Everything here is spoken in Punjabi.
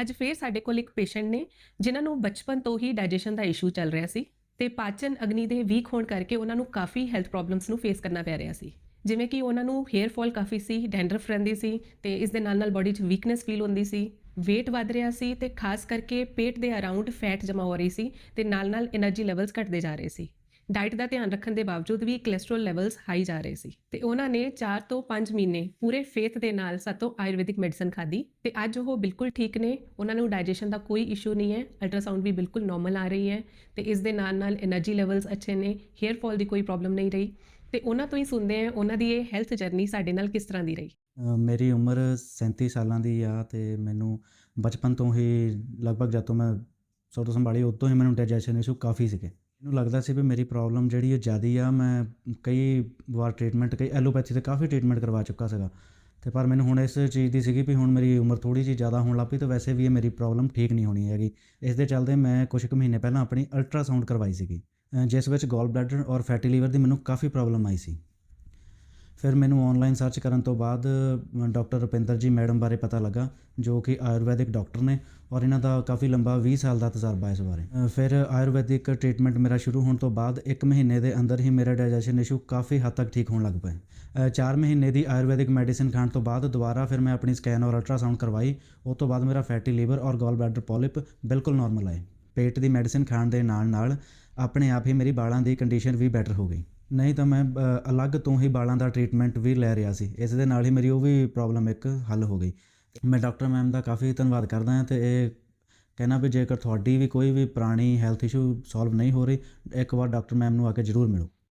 ਅੱਜ ਫੇਰ ਸਾਡੇ ਕੋਲ ਇੱਕ ਪੇਸ਼ੈਂਟ ਨੇ, ਜਿਨ੍ਹਾਂ ਨੂੰ ਬਚਪਨ ਤੋਂ ਹੀ ਡਾਈਜੈਸ਼ਨ ਦਾ ਇਸ਼ੂ ਚੱਲ ਰਿਹਾ ਸੀ ਤੇ ਪਾਚਨ ਅਗਨੀ ਦੇ ਵੀਕ ਹੋਣ ਕਰਕੇ ਉਹਨਾਂ ਨੂੰ ਕਾਫੀ ਹੈਲਥ ਪ੍ਰੋਬਲਮਸ ਨੂੰ ਫੇਸ ਕਰਨਾ ਪੈ ਰਿਹਾ ਸੀ। ਜਿਵੇਂ ਕਿ ਉਹਨਾਂ ਨੂੰ ਹੇਅਰ ਫਾਲ ਕਾਫੀ ਸੀ ਡੈਂਡਰਫ ਰਹਿੰਦੀ ਸੀ ਤੇ ਇਸ ਦੇ ਨਾਲ ਨਾਲ ਬਾਡੀ 'ਚ ਵੀਕਨੈਸ ਫੀਲ ਹੁੰਦੀ ਸੀ, weight ਵਧ ਰਿਹਾ ਸੀ ਤੇ ਖਾਸ ਕਰਕੇ ਪੇਟ ਦੇ ਅਰਾਊਂਡ ਫੈਟ ਜਮਾ ਹੋ ਰਹੀ ਸੀ ਤੇ ਨਾਲ ਨਾਲ એનર્ਜੀ ਲੈਵਲਸ ਘਟਦੇ ਜਾ ਰਹੇ ਸੀ। ਡਾਈਟ ਦਾ ਧਿਆਨ ਰੱਖਣ ਦੇ ਬਾਵਜੂਦ ਵੀ ਕੋਲੇਸਟ੍ਰੋਲ ਲੈਵਲਸ ਹਾਈ ਜਾ ਰਹੇ ਸੀ। ਤੇ ਉਹਨਾਂ ਨੇ 4 ਤੋਂ 5 ਮਹੀਨੇ ਪੂਰੇ ਫੇਥ ਦੇ ਨਾਲ ਸਾਤੋਂ ਆਯੁਰਵੈਦਿਕ ਮੈਡੀਸਨ ਖਾਦੀ ਤੇ ਅੱਜ ਉਹ ਬਿਲਕੁਲ ਠੀਕ ਨੇ। ਉਹਨਾਂ ਨੂੰ ਡਾਈਜੈਸ਼ਨ ਦਾ ਕੋਈ ਇਸ਼ੂ ਨਹੀਂ ਹੈ। ਅਲਟਰਾਸਾਊਂਡ ਵੀ ਬਿਲਕੁਲ ਨਾਰਮਲ ਆ ਰਹੀ ਹੈ ਤੇ ਇਸ ਦੇ ਨਾਲ ਨਾਲ એનર્ਜੀ ਲੈਵਲਸ ਅੱਛੇ ਨੇ। ਹੇਅਰ ਫਾਲ ਦੀ ਕੋਈ ਪ੍ਰੋਬਲਮ ਨਹੀਂ ਰਹੀ ਤੇ ਉਹਨਾਂ ਤੋਂ ਹੀ ਸੁਣਦੇ ਆ ਉਹਨਾਂ ਦੀ ਇਹ ਹੈਲਥ ਜਰਨੀ ਸਾਡੇ ਨਾਲ ਕਿਸ ਤਰ੍ਹਾਂ ਦੀ ਰਹੀ। ਮੇਰੀ ਉਮਰ 37 ਸਾਲਾਂ ਦੀ ਆ ਤੇ ਮੈਨੂੰ ਬਚਪਨ ਤੋਂ ਹੀ ਲਗਭਗ ਜਦ ਤੋਂ ਮੈਂ ਤੋਂ ਸੰਭਾਲੀ ਉਦੋਂ ਹੀ ਮੈਨੂੰ ਡਾਈਜੈਸ਼ਨ ਇਸ਼ੂ ਕਾਫੀ ਸੀਗੇ। ਮੈਨੂੰ ਲੱਗਦਾ ਸੀ ਵੀ ਮੇਰੀ ਪ੍ਰੋਬਲਮ ਜਿਹੜੀ ਉਹ ਜ਼ਿਆਦਾ ਆ। ਮੈਂ ਕਈ ਵਾਰ ਟ੍ਰੀਟਮੈਂਟ ਕਈ ਐਲੋਪੈਥੀ ਤੇ ਕਾਫੀ ਟ੍ਰੀਟਮੈਂਟ ਕਰਵਾ ਚੁੱਕਾ ਸੀਗਾ। ਤੇ ਪਰ ਮੈਨੂੰ ਹੁਣ ਇਸ ਚੀਜ਼ ਦੀ ਸੀਗੀ ਵੀ ਹੁਣ ਮੇਰੀ ਉਮਰ ਥੋੜੀ ਜਿਹੀ ਜ਼ਿਆਦਾ ਹੋਣ ਲੱਗ ਪਈ ਤਾਂ ਵੈਸੇ ਵੀ ਇਹ ਮੇਰੀ ਪ੍ਰੋਬਲਮ ਠੀਕ ਨਹੀਂ ਹੋਣੀ ਹੈਗੀ। ਇਸ ਦੇ ਚੱਲਦੇ ਮੈਂ ਕੁਝ ਕੁ ਮਹੀਨੇ ਪਹਿਲਾਂ ਆਪਣੀ ਅਲਟਰਾਸਾਊਂਡ ਕਰਵਾਈ ਸੀਗੀ। ਜਿਸ ਵਿੱਚ ਗੋਲ ਬਲੈਡਰ ਔਰ ਫੈਟੀ ਲੀਵਰ ਦੀ ਮੈਨੂੰ ਕਾਫੀ ਪ੍ਰੋਬਲਮ ਆਈ ਸੀ। ਫਿਰ ਮੈਨੂੰ ਆਨਲਾਈਨ ਸਰਚ ਕਰਨ ਤੋਂ ਬਾਅਦ ਡਾਕਟਰ ਰੁਪਿੰਦਰ ਜੀ ਮੈਡਮ ਬਾਰੇ ਪਤਾ ਲੱਗਾ, ਜੋ ਕਿ ਆਯੁਰਵੈਦਿਕ ਡਾਕਟਰ ਨੇ ਔਰ ਇਹਨਾਂ ਦਾ ਕਾਫੀ ਲੰਬਾ 20 ਸਾਲ ਦਾ ਤਜਰਬਾ ਇਸ ਬਾਰੇ। ਫਿਰ ਆਯੁਰਵੈਦਿਕ ਟ੍ਰੀਟਮੈਂਟ ਮੇਰਾ ਸ਼ੁਰੂ ਹੋਣ ਤੋਂ ਬਾਅਦ 1 ਮਹੀਨੇ ਦੇ ਅੰਦਰ ਹੀ ਮੇਰਾ ਡਾਈਜੈਸ਼ਨ ਇਸ਼ੂ ਕਾਫੀ ਹੱਦ ਤੱਕ ਠੀਕ ਹੋਣ ਲੱਗ ਪਏ। 4 ਮਹੀਨੇ ਦੀ ਆਯੁਰਵੈਦਿਕ ਮੈਡੀਸਿਨ ਖਾਣ ਤੋਂ ਬਾਅਦ ਦੁਬਾਰਾ ਫਿਰ ਮੈਂ ਆਪਣੀ ਸਕੈਨ ਔਰ ਅਲਟਰਾਸਾਊਂਡ ਕਰਵਾਈ ਉਸ ਤੋਂ ਬਾਅਦ ਮੇਰਾ ਫੈਟੀ ਲੀਵਰ ਔਰ ਗੋਲ ਬਲੈਡਰ ਪੋਲਿਪ ਬਿਲਕੁਲ ਨਾਰਮਲ ਆਏ। ਪੇਟ ਦੀ ਮੈਡੀਸਿਨ ਖਾਣ ਦੇ ਨਾਲ ਨਾਲ ਆਪਣੇ ਆਪ ਹੀ ਮੇਰੀ ਬਾਲਾਂ ਦੀ ਕੰਡੀਸ਼ਨ ਵੀ ਬੈਟਰ ਹੋ ਗਈ। ਨਹੀਂ ਤਾਂ ਮੈਂ ਅਲੱਗ ਤੋਂ ਹੀ ਬਾਲਾਂ ਦਾ ਟ੍ਰੀਟਮੈਂਟ ਵੀ ਲੈ ਰਿਹਾ ਸੀ। ਇਸ ਦੇ ਨਾਲ ਹੀ ਮੇਰੀ ਉਹ ਵੀ ਪ੍ਰੋਬਲਮ ਇੱਕ ਹੱਲ ਹੋ ਗਈ। ਮੈਂ ਡਾਕਟਰ ਮੈਮ ਦਾ ਕਾਫੀ ਧੰਨਵਾਦ ਕਰਦਾ ਹਾਂ ਤੇ ਇਹ ਕਹਿਣਾ ਵੀ ਜੇਕਰ ਤੁਹਾਡੀ ਵੀ ਕੋਈ ਵੀ ਪੁਰਾਣੀ ਹੈਲਥ ਇਸ਼ੂ ਸੋਲਵ ਨਹੀਂ ਹੋ ਰਹੀ, ਇੱਕ ਵਾਰ ਡਾਕਟਰ ਮੈਮ ਨੂੰ ਆ ਕੇ ਜ਼ਰੂਰ ਮਿਲੋ।